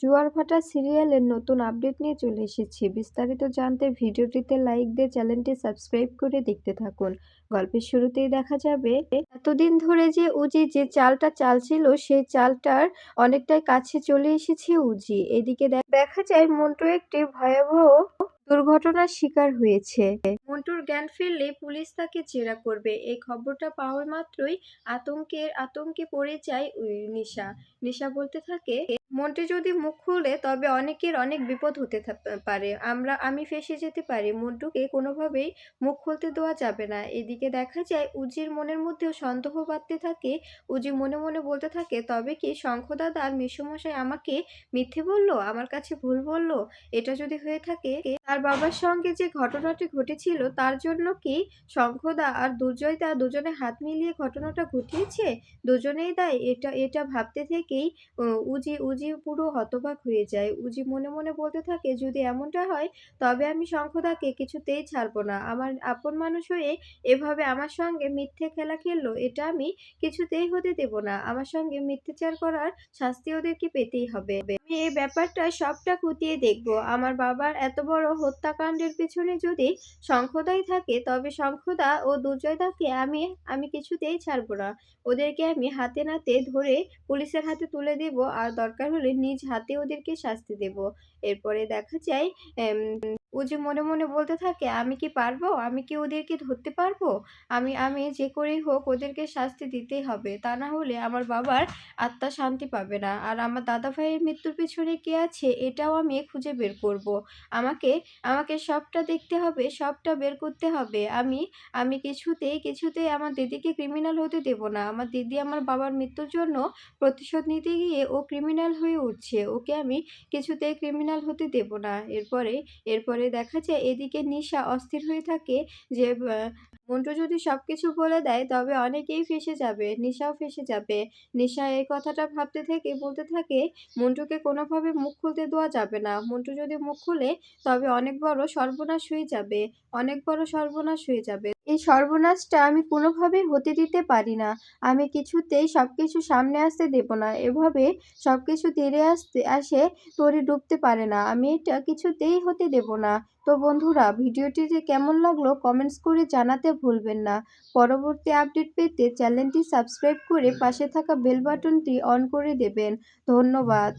জোয়ার ভাটা সিরিয়ালের নতুন আপডেট নিয়ে চলে এসেছি। বিস্তারিত জানতে ভিডিওটিতে লাইক দিয়ে চ্যানেলটি সাবস্ক্রাইব করে দেখতে থাকুন। গল্পের শুরুতেই দেখা যাবে, এতদিন ধরে যে উজি যে চালটা চাল ছিল সেই চালটার অনেকটাই কাছে চলে এসেছে উজি। এদিকে দেখা যায় মন্টু একটি ভয়াবহ দুর্ঘটনার শিকার হয়েছে। মন্টুর জ্ঞান ফিরলে পুলিশ তাকে জেরা করবে। এই খবরটা পাওয়া মাত্রই আতঙ্কের আতঙ্কে পড়ে যায় নিশা। নিশা বলতে থাকে মন্টু যদি মুখ খুলে, তবে অনেকের অনেক বিপদ হতে পারে। আমরা, আমি ফেসে যেতে পারি। মন্টুকে কোনোভাবেই মুখ খুলতে দেওয়া যাবে না। এদিকে দেখা যায়, উজির মনের মধ্যেও সন্দেহ বাড়তে থাকে। উজি মনে মনে বলতে থাকে, তবে কি শঙ্খদাদা আর মিশুমশাই আমাকে মিথ্যে বলল? আমার কাছে ভুল বলল? এটা যদি হয়ে থাকে, তার বাবার সঙ্গে যে ঘটনাটি ঘটেছিল, তার জন্য কি শঙ্খদা আর দুর্জয়দা দুজনে হাত মিলিয়ে ঘটনাটা ঘটিয়েছে? দুজনেই দায়? এটা এটা ভাবতে থেকেই উজি উজি উজি পুরো হতবাক হয়ে যায়। উজি মনে মনে বলতে থাকে, যদি এমনটা হয়, তবে আমি শঙ্খদাকে কিছুতেই ছাড়বো না। আমার আপন মানুষ হয়ে এভাবে আমার সঙ্গে মিথ্যে খেলা খেললো, এটা আমি কিছুতেই হতে দেব না। আমার সঙ্গে মিথ্যাচার করার শাস্তি ওদেরকে পেতেই হবে। আমি এই ব্যাপারটা সবটা খুঁটিয়ে দেখব। আমার বাবার এত বড় হত্যাকাণ্ডের পিছনে যদি শঙ্খদাই থাকে, তবে শঙ্খদা ও দুর্জয়দাকে আমি আমি কিছুতেই ছাড়বো না। ওদেরকে আমি হাতে নাতে ধরে পুলিশের হাতে তুলে দেব। আর দরকার হলে নিজ হাতে ওদেরকে শাস্তি দেব। এরপরে দেখা যায় ও যে মনে মনে বলতে থাকে, আমি কি পারব? আমি কি ওদেরকে ধরতে পারব? আমি আমি যে করেই হোক ওদেরকে শাস্তি দিতেই হবে। তা না হলে আমার বাবার আত্মা শান্তি পাবে না। আর আমার দাদা ভাইয়ের মৃত্যুর পিছনে কে আছে, এটাও আমি খুঁজে বের করব। আমাকে আমাকে সবটা দেখতে হবে, সবটা বের করতে হবে। আমি আমি কিছুতেই কিছুতেই আমার দিদিকে ক্রিমিনাল হতে দেব না। আমার দিদি আমার বাবার মৃত্যুর জন্য প্রতিশোধ নিতে গিয়ে ও ক্রিমিনাল হয়ে উঠছে। ওকে আমি কিছুতেই ক্রিমিনাল হতে দেব না। এরপরে এরপরে দেখা যায় এদিকে নিশা অস্থির হয়ে থাকে যে মন্টু যদি সব কিছু বলে দেয়, তবে অনেকেই ফেসে যাবে, নিশাও ফেসে যাবে। নিশা এই কথাটা ভাবতে থেকে, বলতে থাকে, মন্টুকে কোনোভাবে মুখ খুলতে দেওয়া যাবে না। মন্টু যদি মুখ খুলে, তবে অনেক বড় সর্বনাশ হয়ে যাবে, অনেক বড় সর্বনাশ হয়ে যাবে। এই সর্বনাশটা আমি কোনোভাবেই হতে দিতে পারি না। আমি কিছুতেই সব কিছু সামনে আসতে দেব না। এভাবে সব কিছু তেড়ে আসতে, আসে, তরি ডুবতে পারে না। আমি এটা কিছুতেই হতে দেব না। তো বন্ধুরা, ভিডিওটি যে কেমন লাগল কমেন্টস করে জানাতে ভুলবেন না। পরবর্তী আপডেট পেতে চ্যানেলটি সাবস্ক্রাইব করে পাশে থাকা বেল বাটনটি অন করে দেবেন। ধন্যবাদ।